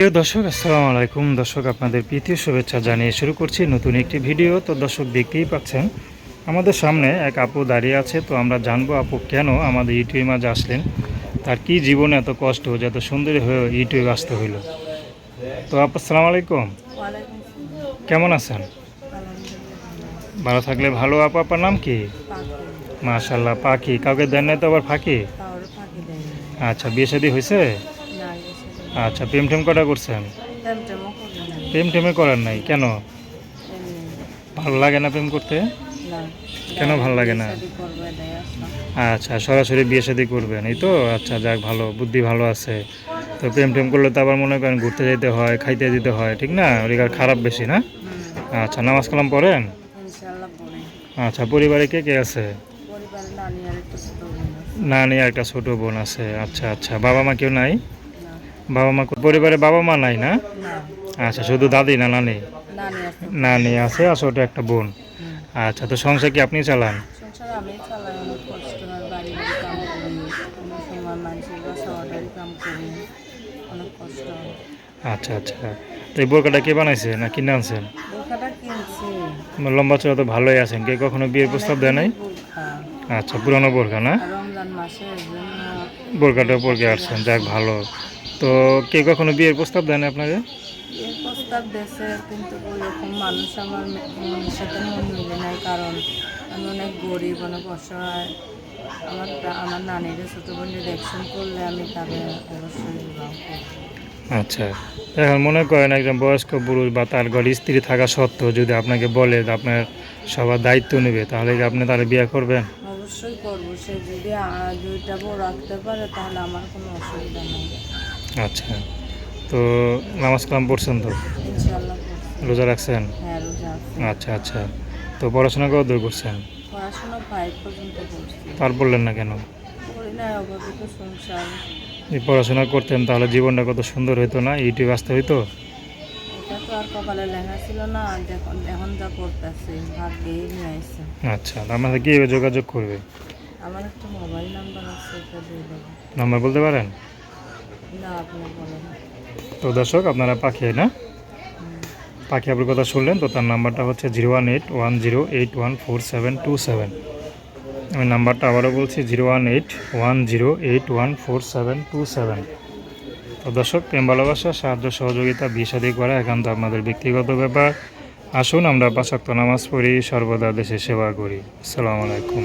প্রিয় দর্শক আসসালামু আলাইকুম। দর্শক আপনাদের প্রীতীয় শুভেচ্ছা জানিয়ে শুরু করছি নতুন একটি ভিডিও। তো দর্শক দেখতেই পাচ্ছেন আমাদের সামনে এক আপু দাঁড়িয়ে আছে। তো আমরা জানব আপু কেন আমাদের ইউটিউবে মাঝে আসলেন? তার কি জীবনে এত কষ্ট যে এত সুন্দরী হয়ে ইউটিউবে আসতে হইল? তো আপু আসসালামু আলাইকুম। কেমন আছেন? ভালো থাকলে ভালো। আপু আপনার নাম কি। মাশাল্লাহ পাখি কাউকে দেন নাই তো আবার ফাঁকি। আচ্ছা বিয়ে শাদী হয়েছে। আচ্ছা প্রেম টেম কটা করছেন। প্রেম টেমে করার নাই কেন? ভালো লাগে না প্রেম করতে? কেন ভালো লাগে না? আচ্ছা সরাসরি বিয়ে শাদী করবেন এই তো? আচ্ছা যাক ভালো বুদ্ধি ভালো আছে। তো প্রেম টেম করলে তো আবার মনে করেন ঘুরতে যেতে হয় খাইতে যেতে হয় ঠিক না? আর খারাপ বেশি না? আচ্ছা নামাজ কালাম পড়েন? আচ্ছা পরিবারে কে কে আছে। নানি আর একটা ছোট বোন আছে। আচ্ছা আচ্ছা বাবা মা কেউ নাই। বাবা মা পরিবারে বাবা মা নাই না। আচ্ছা শুধু দাদি না নানি? নানি আছে। আর ছোট একটা বোন। আচ্ছা তো সংসার কি আপনি চালান? আচ্ছা আচ্ছা। তো এই বোরকাটা কে বানাইছে না কিনে আনছেন? লম্বা চড়া তো ভালোই আছেন কে কখনো বিয়ের প্রস্তাব দেয় নাই? আচ্ছা পুরানো বোরকা না? বোরকাটা পরকে আসছেন যাক ভালো। তো কে কখনো বিয়ের প্রস্তাব দেন আপনাকে? প্রস্তাব কিন্তু ওইরকম মানুষ আমার মনের সাথে মন মিলে নাই কারণ আমি অনেক গরিব অনেক অসহায়। আমার আমার নানির ছোটো বোনের অ্যাকশন করলে আমি তাকে অবশ্যই বিবাহ আচ্ছা এখন মনে করেন একজন বয়স্ক পুরুষ বা তার ঘরে স্ত্রী থাকা সত্ত্বেও যদি আপনাকে বলে আপনার সবার দায়িত্ব নেবে তাহলে কি আপনি তাহলে বিয়ে করবেন? অবশ্যই করব সে যদি দুইটা বউ রাখতে পারে তাহলে আমার কোনো অসুবিধা নেই। আচ্ছা তো নামাজ কালাম পড়ছেন তো? রোজা রাখছেন? হ্যাঁ আচ্ছা আচ্ছা তো পড়াশোনা কত দূর করছেন তার বললেন না কেন? এই পড়াশোনা করতেন তাহলে জীবনটা কত সুন্দর হতো না? ইউটিউব আসতে হইতো? আচ্ছা কীভাবে যোগাযোগ করবে? আমার একটা মোবাইল নাম্বার আছে নাম্বার বলতে পারেন? তো দর্শক, আপনারা পাখি, না? পাখি আপনার কথা শুনলেন, তো তার নাম্বারটা হচ্ছে zero one eight one zero eight one four seven two seven. আমি নাম্বারটা আবারও বলছি, zero one eight one zero eight one four seven two seven. তো দর্শক, প্রেম, ভালোবাসা, সাহায্য, সহযোগিতা বিষাদি করা একান্ত আপনাদের ব্যক্তিগত ব্যাপার। আসুন, আমরা পাশাক্ত নামাজ পড়ি, সর্বদা দেশে সেবা করি। আসসালামু আলাইকুম।